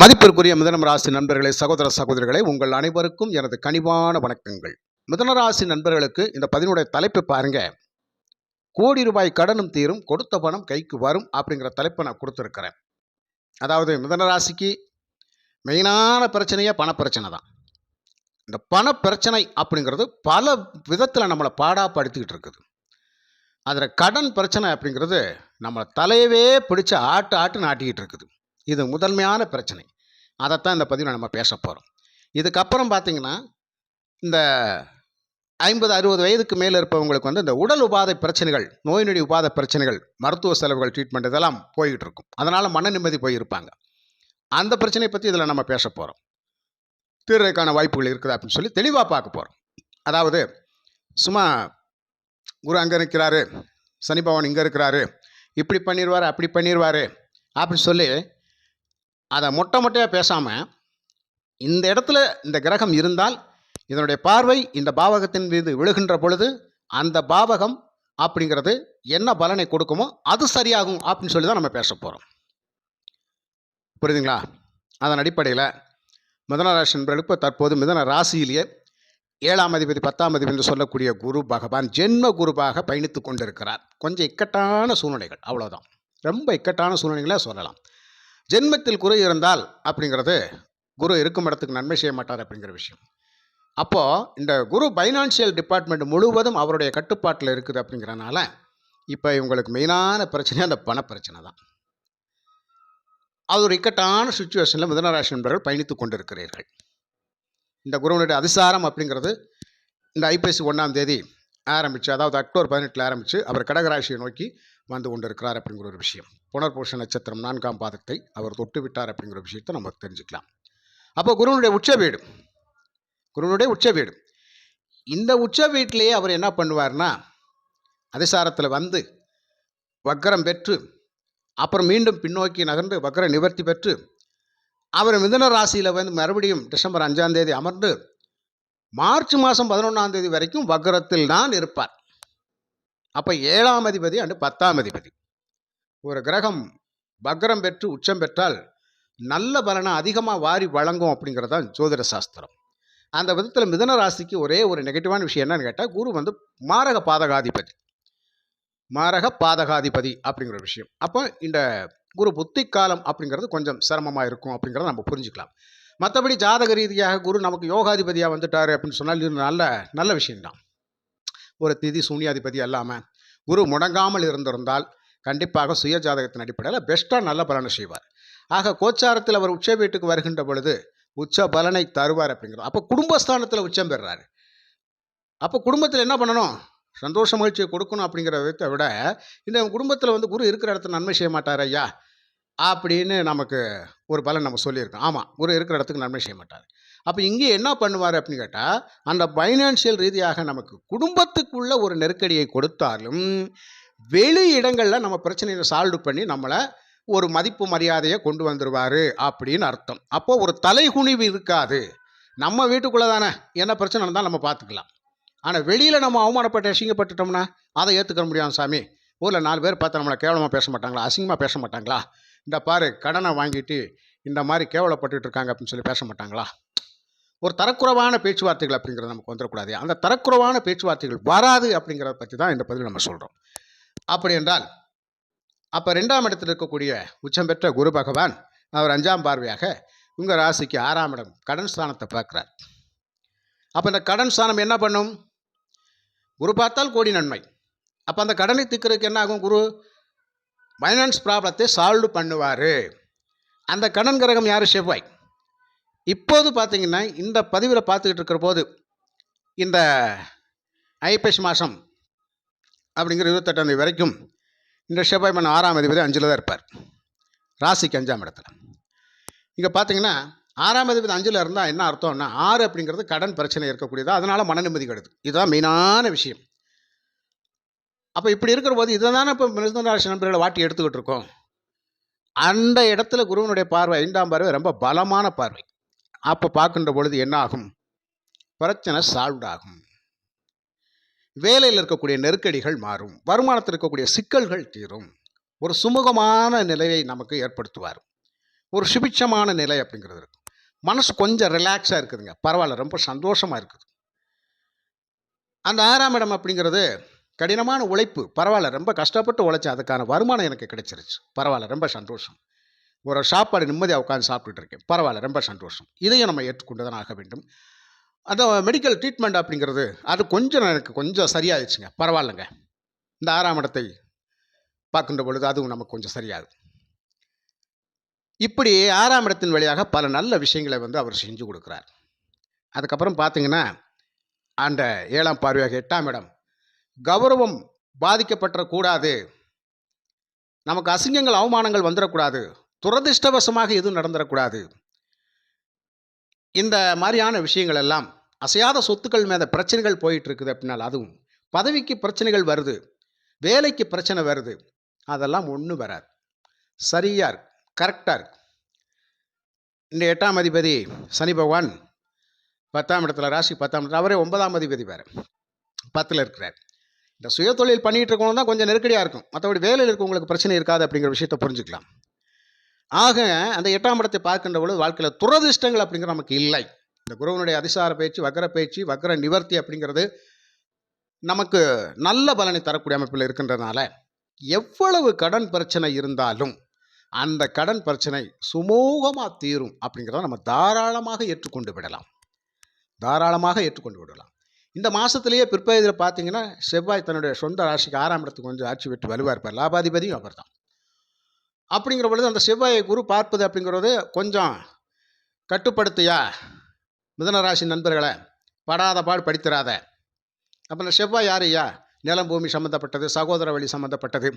மதிப்பிற்குரிய மிதனராசி நண்பர்களே சகோதர சகோதரிகளே உங்கள் அனைவருக்கும் எனது கனிவான வணக்கங்கள். மிதனராசி நண்பர்களுக்கு இந்த பதினுடைய தலைப்பு பாருங்க. கோடி ரூபாய் கடனும் தீரும் கொடுத்த பணம் கைக்கு வரும் அப்படிங்கிற தலைப்பை நான் கொடுத்துருக்கிறேன். அதாவது மிதனராசிக்கு மெயினான பிரச்சனையே பணப்பிரச்சனை தான். இந்த பணப்பிரச்சனை அப்படிங்கிறது பல விதத்தில் நம்மளை பாடாப்படுத்திக்கிட்டு இருக்குது. அதில் கடன் பிரச்சனை அப்படிங்கிறது நம்மளை தலையவே பிடிச்ச ஆட்டு ஆட்டு நாட்டிக்கிட்டு இருக்குது. இது முதன்மையான பிரச்சனை. அதைத்தான் இந்த பதிவில் நம்ம பேச போகிறோம் இதுக்கப்புறம் பார்த்தீங்கன்னா இந்த ஐம்பது அறுபது வயதுக்கு மேலே இருப்பவங்களுக்கு வந்து இந்த உடல் உபாதை பிரச்சனைகள் நோய் நொடி உபாதை பிரச்சனைகள் மருத்துவ செலவுகள் ட்ரீட்மெண்ட் இதெல்லாம் போய்கிட்டு இருக்கும். அதனால் மன நிம்மதி போயிருப்பாங்க. அந்த பிரச்சனையை பற்றி இதில் நம்ம பேச போகிறோம் தீர்றதுக்கான வாய்ப்புகள் இருக்குது அப்படின்னு சொல்லி தெளிவாக பார்க்க போகிறோம் அதாவது சும்மா குரு அங்கே இருக்கிறாரு சனி பகவான் இங்கே இருக்கிறாரு இப்படி பண்ணிடுவார் அப்படி பண்ணிடுவார் அப்படின்னு சொல்லி அதை மொட்டை மொட்டையாக பேசாமல் இந்த இடத்துல இந்த கிரகம் இருந்தால் இதனுடைய பார்வை இந்த பாவகத்தின் மீது விழுகின்ற பொழுது அந்த பாவகம் அப்படிங்கிறது என்ன பலனை கொடுக்குமோ அது சரியாகும் அப்படின்னு சொல்லி தான் நம்ம பேச போகிறோம் புரியுதுங்களா? அதன் அடிப்படையில் மிதன ராசி நண்பர்களுக்கு தற்போது மிதன ராசியிலேயே ஏழாம் அதிபதி பத்தாம் அதிபதி என்று சொல்லக்கூடிய குரு பகவான் ஜென்ம குருவாக பயணித்து கொண்டிருக்கிறார். கொஞ்சம் இக்கட்டான சூழ்நிலைகள் அவ்வளோதான் ரொம்ப இக்கட்டான சூழ்நிலைகளை சொல்லலாம். ஜென்மத்தில் குரு இருந்தால் அப்படிங்கிறது குரு இருக்கும் இடத்துக்கு நன்மை செய்ய மாட்டார் அப்படிங்கிற விஷயம். அப்போது இந்த குரு ஃபைனான்சியல் டிபார்ட்மெண்ட் முழுவதும் அவருடைய கட்டுப்பாட்டில் இருக்குது அப்படிங்கிறனால இப்போ இவங்களுக்கு மெயினான பிரச்சனை அந்த பண பிரச்சனை தான். அது ஒரு இக்கட்டான சுச்சுவேஷனில் மிதனராசி நண்பர்கள் பயணித்து கொண்டிருக்கிறீர்கள். இந்த குருவனுடைய அதிசாரம் அப்படிங்கிறது இந்த ஐபிஎஸ்சி ஒன்றாம் தேதி ஆரம்பித்து அதாவது அக்டோபர் பதினெட்டில் ஆரம்பித்து அவர் கடகராசியை நோக்கி வந்து கொண்டிருக்கிறார் அப்படிங்கிற ஒரு விஷயம். புனர்பூஷ நட்சத்திரம் நான்காம் பாதத்தை அவர் தொட்டு விட்டார் அப்படிங்கிற விஷயத்தை நம்ம தெரிஞ்சுக்கலாம். அப்போ குருவனுடைய உச்ச வீடு. குருவனுடைய உச்ச வீடு. இந்த உச்ச வீட்டிலேயே அவர் என்ன பண்ணுவார்னா அதிசாரத்தில் வந்து வக்கரம் பெற்று அப்புறம் மீண்டும் பின்னோக்கி நகர்ந்து வக்கர நிவர்த்தி பெற்று அவர் மிதன ராசியில் வந்து மறுபடியும் டிசம்பர் அஞ்சாம் தேதி அமர்ந்து மார்ச் மாதம் பதினொன்றாம் தேதி வரைக்கும் வக்கரத்தில் தான் இருப்பார். அப்போ ஏழாம் அதிபதி அண்டு பத்தாம் அதிபதி. ஒரு கிரகம் பக்ரம் பெற்று உச்சம் பெற்றால் நல்ல பலனை அதிகமாக வாரி வழங்கும் அப்படிங்கிறது தான் ஜோதிட சாஸ்திரம். அந்த விதத்தில் மிதன ராசிக்கு ஒரே ஒரு நெகட்டிவான விஷயம் என்னன்னு கேட்டால் குரு வந்து மாரக பாதகாதிபதி. மாரக பாதகாதிபதி அப்படிங்கிற ஒரு விஷயம். அப்போ இந்த குரு புத்தி காலம் அப்படிங்கிறது கொஞ்சம் சிரமமாக இருக்கும் அப்படிங்கிறத நம்ம புரிஞ்சுக்கலாம். மற்றபடி ஜாதக ரீதியாக குரு நமக்கு யோகாதிபதியாக வந்துட்டார் அப்படின்னு சொன்னால் இது நல்ல நல்ல விஷயம்தான். ஒரு திதி சூன்யாதிபதி அல்லாமல் குரு முடங்காமல் இருந்திருந்தால் கண்டிப்பாக சுய ஜாதகத்தின் அடிப்படையில் பெஸ்ட்டாக நல்ல பலனை செய்வார். ஆக கோச்சாரத்தில் அவர் உச்ச வீட்டுக்கு வருகின்ற பொழுது உச்ச பலனை தருவார் அப்படிங்கிறது. அப்போ குடும்பஸ்தானத்தில் உச்சம் பெறுறாரு. அப்போ குடும்பத்தில் என்ன பண்ணணும்? சந்தோஷ மகிழ்ச்சியை கொடுக்கணும் அப்படிங்கிற விதத்தை விட இந்த குடும்பத்தில் வந்து குரு இருக்கிற இடத்துல நன்மை செய்ய மாட்டார் ஐயா. அப்படின்னு நமக்கு ஒரு பலன் நம்ம சொல்லியிருக்கோம். ஆமாம் குரு இருக்கிற இடத்துக்கு நன்மை செய்ய மாட்டார். அப்போ இங்கே என்ன பண்ணுவார் அப்படின்னு கேட்டால் அந்த ஃபைனான்சியல் ரீதியாக நமக்கு குடும்பத்துக்குள்ள ஒரு நெருக்கடியை கொடுத்தாலும் வெளி இடங்களில் நம்ம பிரச்சனையை சால்வ் பண்ணி நம்மளை ஒரு மதிப்பு மரியாதையை கொண்டு வந்துடுவார் அப்படின்னு அர்த்தம். அப்போது ஒரு தலைகுனிவு இருக்காது. நம்ம வீட்டுக்குள்ளே தானே என்ன பிரச்சனை இருந்தால் நம்ம பார்த்துக்கலாம். ஆனால் வெளியில் நம்ம அவமானப்பட்டு அசிங்கப்பட்டுட்டோம்னா அதை ஏற்றுக்க முடியாது சாமி. ஊரில் நாலு பேர் பார்த்து நம்மளை கேவலமாக பேச மாட்டாங்களா அசிங்கமாக பேச மாட்டாங்களா? இந்த பாரு கடனை வாங்கிட்டு இந்த மாதிரி கேவலப்பட்டு இருக்காங்க அப்படின்னு சொல்லி பேச மாட்டாங்களா? ஒரு தரக்குறைவான பேச்சுவார்த்தைகள் அப்படிங்கிறது நமக்கு வந்துடக்கூடாது. அந்த தரக்குறைவான பேச்சுவார்த்தைகள் வராது அப்படிங்கிறத பற்றி தான் இந்த பதிவில் நம்ம சொல்கிறோம் அப்படி என்றால் அப்போ ரெண்டாம் இடத்தில் இருக்கக்கூடிய உச்சம் பெற்ற குரு பகவான் அவர் அஞ்சாம் பார்வையாக உங்கள் ராசிக்கு ஆறாம் இடம் கடன் ஸ்தானத்தை பார்க்குறார். அப்போ இந்த கடன் ஸ்தானம் என்ன பண்ணும்? குரு பார்த்தால் கோடி நன்மை. அப்போ அந்த கடனை தீர்க்கறதுக்கு என்ன ஆகும் குரு? ஃபைனான்ஸ் ப்ராப்ளத்தை சால்வ் பண்ணுவார். அந்த கடன் கிரகம் யார்? செவ்வாய். இப்போது பார்த்தீங்கன்னா இந்த பதிவில் பார்த்துக்கிட்டு இருக்கிற போது இந்த ஐப்பசி மாதம் அப்படிங்கிற இருபத்தெட்டாம் தேதி வரைக்கும் இந்த செவ்வாய் மன்னன் ஆறாம் அதிபதி அஞ்சில் தான் இருப்பார். ராசிக்கு அஞ்சாம் இடத்துல. இங்கே பார்த்தீங்கன்னா ஆறாம் அதிபதி அஞ்சில் இருந்தால் என்ன அர்த்தம்னா ஆறு அப்படிங்கிறது கடன் பிரச்சனை இருக்கக்கூடியது அதனால் மன நிம்மதி கிடையாது இதுதான் மெயினான விஷயம். அப்போ இப்படி இருக்கிற போது இதை தானே இப்போ மிருதராசி நண்பர்களை வாட்டி எடுத்துக்கிட்டு இருக்கோம் அந்த இடத்துல குருவனுடைய பார்வை ஐந்தாம் பார்வை ரொம்ப பலமான பார்வை. அப்போ பார்க்கின்ற பொழுது என்ன ஆகும்? பிரச்சனை சால்வ் ஆகும். வேலையில் இருக்கக்கூடிய நெருக்கடிகள் மாறும். வருமானத்தில் இருக்கக்கூடிய சிக்கல்கள் தீரும். ஒரு சுமூகமான நிலையை நமக்கு ஏற்படுத்துவார். ஒரு சுபிட்சமான நிலை அப்படிங்கிறது இருக்கும். மனசு கொஞ்சம் ரிலாக்ஸாக இருக்குதுங்க. பரவாயில்ல ரொம்ப சந்தோஷமாக இருக்குது. அந்த ஆறாம் இடம் அப்படிங்கிறது கடினமான உழைப்பு. பரவாயில்ல ரொம்ப கஷ்டப்பட்டு உழைச்சேன். அதுக்கான வருமானம் எனக்கு கிடைச்சிருச்சு. பரவாயில்ல ரொம்ப சந்தோஷம். ஒரு சாப்பாடு நிம்மதியாக உட்காந்து சாப்பிட்டுட்டு இருக்கேன். பரவாயில்ல ரொம்ப சந்தோஷம். இதையும் நம்ம ஏற்றுக்கொண்டு தான் ஆக வேண்டும். அந்த மெடிக்கல் ட்ரீட்மெண்ட் அப்படிங்கிறது அது கொஞ்சம் எனக்கு கொஞ்சம் சரியாயிடுச்சுங்க. பரவாயில்லைங்க. இந்த ஆறாம் இடத்தை பார்க்கின்ற பொழுது அதுவும் நமக்கு கொஞ்சம் சரியாகும் இப்படி ஆறாம் இடத்தின் வழியாக பல நல்ல விஷயங்களை வந்து அவர் செஞ்சு கொடுக்குறார். அதுக்கப்புறம் பார்த்தீங்கன்னா அந்த ஏழாம் பார்வையாக எட்டாம் இடம் கௌரவம் பாதிக்கப்பட்டக்கூடாது நமக்கு அசிங்கங்கள் அவமானங்கள் வந்துடக்கூடாது துரதிர்ஷ்டவசமாக எதுவும் நடந்துடக்கூடாது இந்த மாதிரியான விஷயங்கள் எல்லாம் அசையாத சொத்துக்கள் மேலே பிரச்சனைகள் போயிட்டு இருக்குது அப்படின்னால் அதுவும் பதவிக்கு பிரச்சனைகள் வருது வேலைக்கு பிரச்சனை வருது அதெல்லாம் ஒன்றும் வராது. சரியா இருக்கு கரெக்டாக இருக்கு. இந்த எட்டாம் அதிபதி சனி பகவான் பத்தாம் இடத்துல ராசி பத்தாம் இடத்துல அவரே ஒன்பதாம் அதிபதி வேறு பத்தில் இருக்கிறார். இந்த சுய தொழில் பண்ணிகிட்டு இருக்கவங்க தான் கொஞ்சம் நெருக்கடியாக இருக்கும். மற்றபடி வேலையில் இருக்கவங்களுக்கு பிரச்சனை இருக்காது அப்படிங்கிற விஷயத்த புரிஞ்சுக்கலாம். ஆக அந்த எட்டாம் இடத்தை பார்க்கின்ற பொழுது வாழ்க்கையில் துரதிர்ஷ்டங்கள் அப்படிங்கிற நமக்கு இல்லை. இந்த குருவனுடைய அதிசார பயிற்சி வக்கர பயிற்சி வக்கர நிவர்த்தி அப்படிங்கிறது நமக்கு நல்ல பலனை தரக்கூடிய அமைப்பில் இருக்கின்றனால எவ்வளவு கடன் பிரச்சனை இருந்தாலும் அந்த கடன் பிரச்சனை சுமூகமாக தீரும் அப்படிங்கிறத நம்ம தாராளமாக ஏற்றுக்கொண்டு விடலாம். தாராளமாக ஏற்றுக்கொண்டு விடலாம். இந்த மாதத்துலேயே பிற்பகுதியில் பார்த்தீங்கன்னா செவ்வாய் தன்னுடைய சொந்த ராசிக்கு ஆறாம் இடத்துக்கு கொஞ்சம் ஆட்சி விட்டு வலுவாக இருப்பார் லாபாதிபதியும் அவர் தான். அப்படிங்கிற பொழுது அந்த செவ்வாயை குரு பார்ப்பது அப்படிங்கிறது கொஞ்சம் கட்டுப்படுத்தியா? மிதனராசி நண்பர்களை படாத பாடு படித்திராத. அப்போ இந்த செவ்வாய் யார் ஐயா? நிலம் பூமி சம்மந்தப்பட்டது சகோதர வழி சம்மந்தப்பட்டது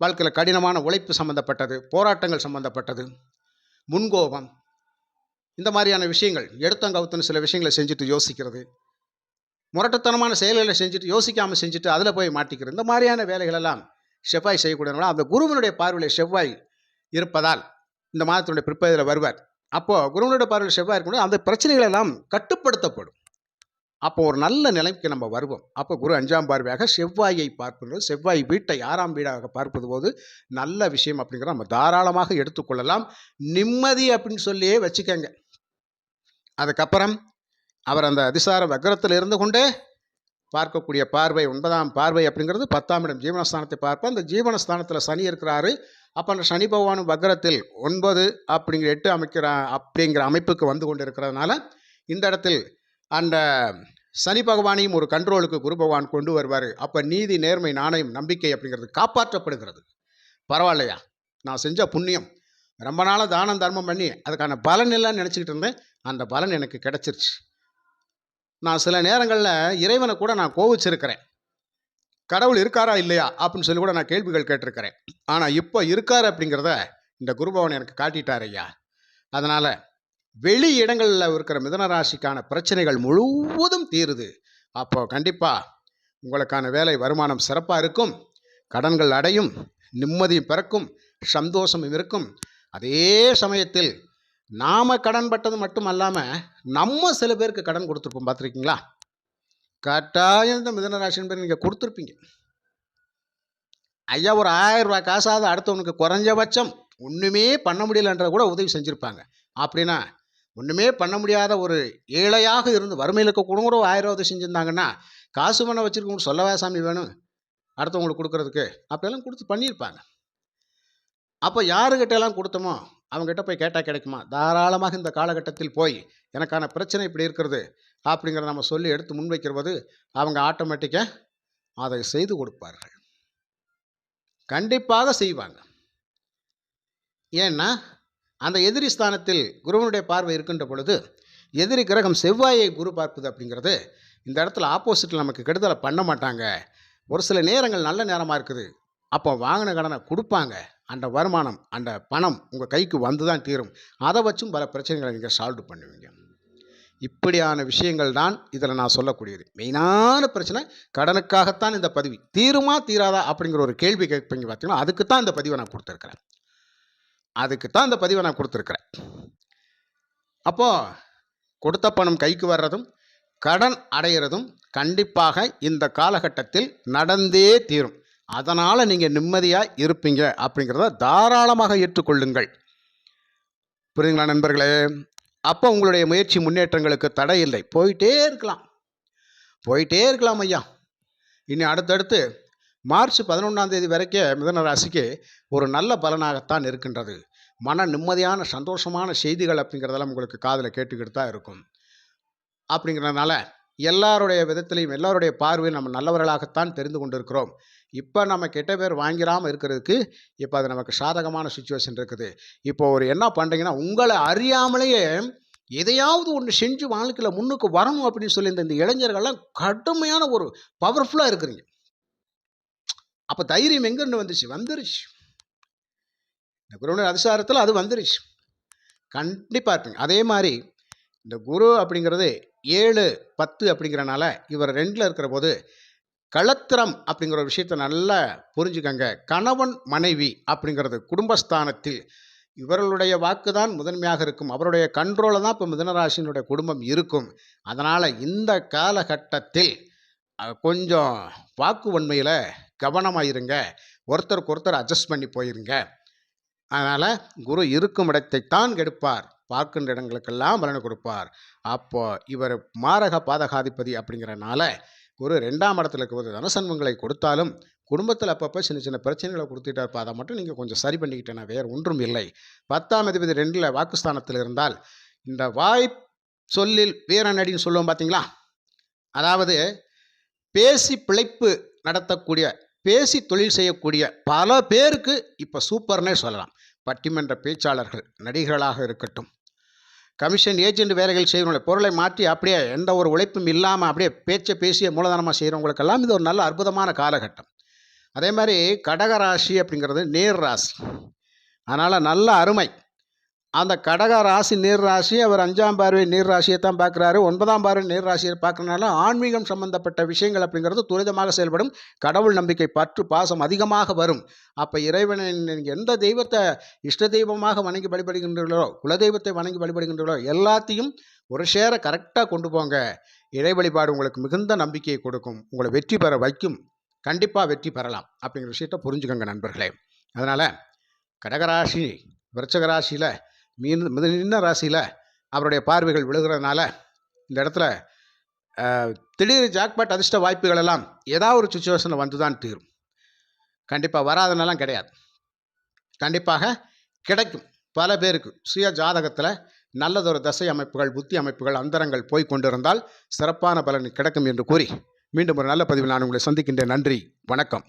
வாழ்க்கையில் கடினமான உழைப்பு சம்மந்தப்பட்டது போராட்டங்கள் சம்மந்தப்பட்டது முன்கோபம். இந்த மாதிரியான விஷயங்கள் எடுத்தங்கவுத்துன்னு சில விஷயங்களை செஞ்சுட்டு யோசிக்கிறது. முரட்டத்தனமான செயல்களை செஞ்சுட்டு யோசிக்காமல் செஞ்சுட்டு அதில் போய் மாட்டிக்கிறது இந்த மாதிரியான வேலைகளெல்லாம் செவ்வாய் செய்யக்கூடியவங்களா அந்த குருவனுடைய பார்வையில் செவ்வாய் இருப்பதால் இந்த மாதத்தினுடைய பிற்பதில் வருவார். அப்போது குருவனுடைய பார்வையில் செவ்வாய் இருக்கும்போது அந்த பிரச்சனைகள் எல்லாம் கட்டுப்படுத்தப்படும். அப்போ ஒரு நல்ல நிலைக்கு நம்ம வருவோம். அப்போ குரு அஞ்சாம் பார்வையாக செவ்வாயை பார்ப்பது செவ்வாய் வீட்டை ஆறாம் வீடாக பார்ப்பது போது நல்ல விஷயம் அப்படிங்கிற நம்ம தாராளமாக எடுத்துக்கொள்ளலாம். நிம்மதி அப்படின்னு சொல்லியே வச்சுக்கோங்க. அதுக்கப்புறம் அவர் அந்த அதிசார வக்ரத்தில் இருந்து கொண்டே பார்க்கக்கூடிய பார்வை ஒன்பதாம் பார்வை அப்படிங்கிறது பத்தாம் இடம் ஜீவனஸ்தானத்தை பார்ப்போம். அந்த ஜீவனஸ்தானத்தில் சனி இருக்கிறாரு. அப்போ அந்த சனி பகவானும் வக்ரத்தில் ஒன்பது அப்படிங்கிற எட்டு அமைக்கிற அப்படிங்கிற அமைப்புக்கு வந்து கொண்டு இருக்கிறதுனால இந்த இடத்தில் அந்த சனி பகவானையும் ஒரு கண்ட்ரோலுக்கு குரு பகவான் கொண்டு வருவார். அப்போ நீதி நேர்மை நாணயம் நம்பிக்கை அப்படிங்கிறது காப்பாற்றப்படுகிறது. பரவாயில்லையா? நான் செஞ்ச புண்ணியம். ரொம்ப நாளாக தானம் தர்மம் பண்ணி அதுக்கான பலன் இல்லைன்னு நினச்சிக்கிட்டு இருந்தேன். அந்த பலன் எனக்கு கிடச்சிருச்சு. நான் சில நேரங்களில் இறைவனை கூட நான் கோவிச்சிருக்கிறேன். கடவுள் இருக்காரா இல்லையா? அப்படின்னு சொல்லி கூட நான் கேள்விகள் கேட்டிருக்கிறேன். ஆனால் இப்போ இருக்கார் அப்படிங்கிறத இந்த குருபவன் எனக்கு காட்டிட்டார் ஐயா. அதனால் வெளி இடங்களில் இருக்கிற மிதன ராசிக்கான பிரச்சனைகள் முழுவதும் தீருது. அப்போ கண்டிப்பாக உங்களுக்கான வேலை வருமானம் சிறப்பாக இருக்கும். கடன்கள் அடையும். நிம்மதியும் பிறக்கும். சந்தோஷமும் இருக்கும். அதே சமயத்தில் நாம் கடன் பட்டது மட்டும் அல்லாமல் நம்ம சில பேருக்கு கடன் கொடுத்துருப்போம் பார்த்துருக்கீங்களா? கட்டாயம் இந்த மிதனராசின் பேர் நீங்கள் கொடுத்துருப்பீங்க. ஐயா ஒரு ஆயிரம் ரூபாய் காசாவது அடுத்தவனுக்கு குறைஞ்சபட்சம் ஒன்றுமே பண்ண முடியலன்ற கூட உதவி செஞ்சுருப்பாங்க. அப்படின்னா ஒன்றுமே பண்ண முடியாத ஒரு ஏழையாக இருந்து வறுமையில் இருக்க கூட ஒரு ஆயிரம் உதவி செஞ்சுருந்தாங்கன்னா காசு பண்ண வச்சுருக்கவங்களுக்கு சொல்லவா சாமி வேணும்? அடுத்தவங்களுக்கு கொடுக்குறதுக்கு. அப்படியெல்லாம் கொடுத்து பண்ணியிருப்பாங்க. அப்போ யாருக்கிட்ட எல்லாம் கொடுத்தோமோ அவங்ககிட்ட போய் கேட்டால் கிடைக்குமா? தாராளமாக இந்த காலகட்டத்தில் போய் எனக்கான பிரச்சனை இப்படி இருக்கிறது அப்படிங்கிறத நம்ம சொல்லி எடுத்து முன்வைக்கிறது அவங்க ஆட்டோமேட்டிக்காக அதை செய்து கொடுப்பார்கள். கண்டிப்பாக செய்வாங்க. ஏன்னா அந்த எதிரி ஸ்தானத்தில் குருவனுடைய பார்வை இருக்கின்ற பொழுது எதிரி கிரகம் செவ்வாயை குரு பார்ப்பது அப்படிங்கிறது இந்த இடத்துல ஆப்போசிட்டில் நமக்கு கெடுதலை பண்ண மாட்டாங்க. ஒரு சில நேரங்கள் நல்ல நேரமாக இருக்குது. அப்போ வாங்கின கடனை கொடுப்பாங்க. அந்த வருமானம் அந்த பணம் உங்கள் கைக்கு வந்து தான் தீரும். அதை வச்சும் பல பிரச்சனைகளை நீங்கள் சால்வ் பண்ணுவீங்க. இப்படியான விஷயங்கள் தான் இதில் நான் சொல்லக்கூடியது. மெயினான பிரச்சனை கடனுக்காகத்தான் இந்த பதிவு. தீருமா தீராதா அப்படிங்கிற ஒரு கேள்வி கேட்பீங்க பார்த்தீங்கன்னா அதுக்கு தான் இந்த பதிவை நான் கொடுத்துருக்குறேன். அதுக்கு தான் இந்த பதிவை நான் கொடுத்துருக்குறேன். அப்போது கொடுத்த பணம் கைக்கு வர்றதும் கடன் அடையிறதும் கண்டிப்பாக இந்த காலகட்டத்தில் நடந்தே தீரும். அதனால் நீங்கள் நிம்மதியாக இருப்பீங்க அப்படிங்கிறத தாராளமாக ஏற்றுக்கொள்ளுங்கள். புரியுதுங்களா நண்பர்களே? அப்போ உங்களுடைய முயற்சி முன்னேற்றங்களுக்கு தடை இல்லை. போயிட்டே இருக்கலாம். போயிட்டே இருக்கலாம் ஐயா. இனி அடுத்தடுத்து மார்ச் பதினொன்றாம் தேதி வரைக்கும் மிதன ராசிக்கு ஒரு நல்ல பலனாகத்தான் இருக்கின்றது. மன நிம்மதியான சந்தோஷமான செய்திகள் அப்படிங்கிறதெல்லாம் உங்களுக்கு காதில் கேட்டுக்கிட்டு தான் இருக்கும். அப்படிங்கிறதுனால எல்லாருடைய விதத்திலையும் எல்லாருடைய பார்வையும் நம்ம நல்லவர்களாகத்தான் தெரிந்து கொண்டிருக்கிறோம். இப்போ நம்ம கெட்ட பேர் வாங்கிடாமல் இருக்கிறதுக்கு இப்போ அது நமக்கு சாதகமான சுச்சுவேஷன் இருக்குது. இப்போ ஒரு என்ன பண்ணுறீங்கன்னா உங்களை அறியாமலேயே எதையாவது ஒன்று செஞ்சு வாழ்க்கையில் முன்னுக்கு வரணும் அப்படின்னு சொல்லி இந்த இந்த இளைஞர்கள்லாம் கடுமையான ஒரு பவர்ஃபுல்லாக இருக்கிறீங்க. அப்போ தைரியம் எங்கேருந்து வந்துச்சு? வந்துருச்சு. இந்த குருவின் அதிசாரத்தில் அது வந்துருச்சு. கண்டிப்பாக இருப்பீங்க. அதே மாதிரி இந்த குரு அப்படிங்கிறது ஏழு பத்து அப்படிங்கிறனால இவர் ரெண்டில் இருக்கிற போது களத்திரம் அப்படிங்கிற ஒரு விஷயத்தை நல்லா புரிஞ்சுக்கங்க. கணவன் மனைவி அப்படிங்கிறது குடும்பஸ்தானத்தில் இவர்களுடைய வாக்கு தான் முதன்மையாக இருக்கும். அவருடைய கண்ட்ரோலில் தான் இப்போ மிதனராசினுடைய குடும்பம் இருக்கும். அதனால் இந்த காலகட்டத்தில் கொஞ்சம் வாக்கு உண்மையில் கவனமாக இருங்க ஒருத்தருக்கு ஒருத்தர் அட்ஜஸ்ட் பண்ணி போயிருங்க. அதனால் குரு இருக்கும் இடத்தைத்தான் கெடுப்பார் பார்க்கின்ற இடங்களுக்கெல்லாம் பலனை கொடுப்பார். அப்போ இவர் மாரக பாதகாதிபதி அப்படிங்கிறனால குரு ரெண்டாம் இடத்துல இருக்கும்போது தனசன்மங்களை கொடுத்தாலும் குடும்பத்தில் அப்பப்போ சின்ன சின்ன பிரச்சனைகளை கொடுத்துட்டா இருப்பா அதை மட்டும் நீங்கள் கொஞ்சம் சரி பண்ணிக்கிட்டேன்னா வேறு ஒன்றும் இல்லை. பத்தாம் அதிபதி ரெண்டில் வாக்குஸ்தானத்தில் இருந்தால் இந்த வாய் சொல்லில் வீரநடின்னு சொல்லுவோம் பார்த்தீங்களா அதாவது பேசி பிழைப்பு நடத்தக்கூடிய பேசி தொழில் செய்யக்கூடிய பல பேருக்கு இப்போ சூப்பர்னே சொல்லலாம். பட்டிமன்ற பேச்சாளர்கள் நடிகர்களாக இருக்கட்டும். கமிஷன் ஏஜென்ட் வேலைகள் செய்கிறவங்களை பொருளை மாற்றி அப்படியே எந்த ஒரு உழைப்பும் இல்லாமல் அப்படியே பேச்சை பேசிய மூலதனமாக செய்கிறவங்களுக்கெல்லாம் இது ஒரு நல்ல அற்புதமான காலகட்டம். அதே மாதிரி கடகராசி அப்படிங்கிறது நேர் ராசி. அதனால் நல்ல அருமை. அந்த கடக ராசி நீர் ராசி அவர் அஞ்சாம் பார்வை நீர் ராசியை தான் பார்க்குறாரு. ஒன்பதாம் பார்வை நீர் ராசியை பார்க்கறனால ஆன்மீகம் சம்பந்தப்பட்ட விஷயங்கள் அப்படிங்கிறது துரிதமாக செயல்படும். கடவுள் நம்பிக்கை பற்று பாசம் அதிகமாக வரும். அப்போ இறைவனை நீங்கள் எந்த தெய்வத்தை இஷ்ட தெய்வமாக வணங்கி வழிபடுகின்றீர்களோ குலதெய்வத்தை வணங்கி வழிபடுகின்றீர்களோ எல்லாத்தையும் ஒரு சேர கரெக்டாக கொண்டு போங்க. இறை வழிபாடு உங்களுக்கு மிகுந்த நம்பிக்கையை கொடுக்கும். உங்களை வெற்றி பெற வைக்கும். கண்டிப்பாக வெற்றி பெறலாம். அப்படிங்கிற விஷயத்தை புரிஞ்சுக்கோங்க நண்பர்களே. அதனால் கடகராசி விருச்சகராசியில் மீன் மிதன ராசியில் அவருடைய பார்வைகள் விழுகிறதுனால இந்த இடத்துல திடீர் ஜாக்பாட் அதிர்ஷ்ட வாய்ப்புகள் எல்லாம் ஏதாவது ஒரு சுச்சுவேஷனில் வந்து தான் தீரும். கண்டிப்பாக வராதனெல்லாம் கிடையாது. கண்டிப்பாக கிடைக்கும். பல பேருக்கு சுய ஜாதகத்தில் நல்லதொரு தசை அமைப்புகள் புத்தி அமைப்புகள் அந்தரங்கள் போய் கொண்டிருந்தால் சிறப்பான பலன் கிடைக்கும் என்று கூறி மீண்டும் ஒரு நல்ல பதிவில் நான் உங்களை சந்திக்கின்றேன். நன்றி. வணக்கம்.